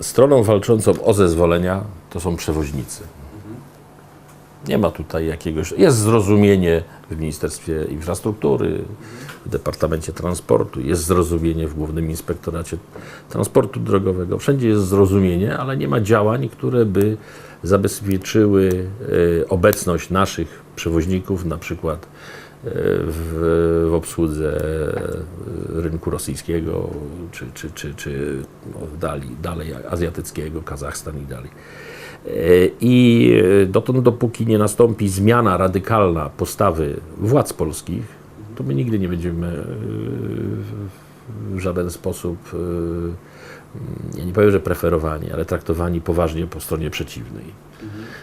Stroną walczącą o zezwolenia to są przewoźnicy. Nie ma tutaj jakiegoś. Jest zrozumienie w Ministerstwie Infrastruktury, w Departamencie Transportu, jest zrozumienie w Głównym Inspektoracie Transportu Drogowego. Wszędzie jest zrozumienie, ale nie ma działań, które by zabezpieczyły e, obecność naszych przewoźników, na przykład w, w obsłudze e, rynku rosyjskiego, czy, czy, czy, czy dali, dalej azjatyckiego, Kazachstan i dalej. E, I dotąd, dopóki nie nastąpi zmiana radykalna postawy władz polskich, to my nigdy nie będziemy e, w żaden sposób, ja nie powiem, że preferowani, ale traktowani poważnie po stronie przeciwnej.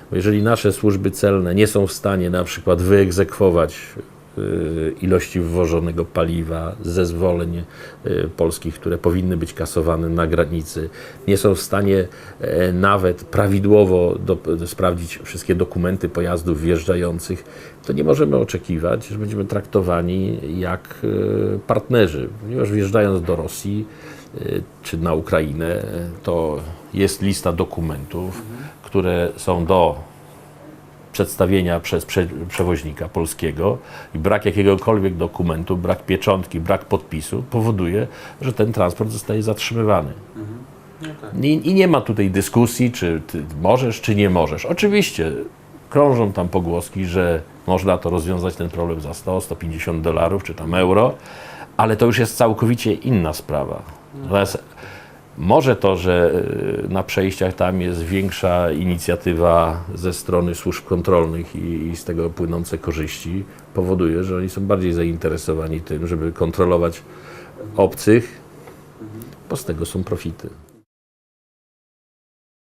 Bo jeżeli nasze służby celne nie są w stanie na przykład wyegzekwować ilości wwożonego paliwa, zezwoleń y, polskich, które powinny być kasowane na granicy, nie są w stanie e, nawet prawidłowo do, sprawdzić wszystkie dokumenty pojazdów wjeżdżających, to nie możemy oczekiwać, że będziemy traktowani jak y, partnerzy. Ponieważ wjeżdżając do Rosji, y, czy na Ukrainę, y, to jest lista dokumentów, które są do przedstawienia przez prze, przewoźnika polskiego i brak jakiegokolwiek dokumentu, brak pieczątki, brak podpisu powoduje, że ten transport zostaje zatrzymywany. I, I nie ma tutaj dyskusji, czy możesz, czy nie możesz. Oczywiście krążą tam pogłoski, że można to rozwiązać ten problem za 100, 150 dolarów, czy tam euro, ale to już jest całkowicie inna sprawa. Natomiast może to, że y, na przejściach tam jest większa inicjatywa ze strony służb kontrolnych i z tego płynące korzyści, powoduje, że oni są bardziej zainteresowani tym, żeby kontrolować obcych, bo z tego są profity.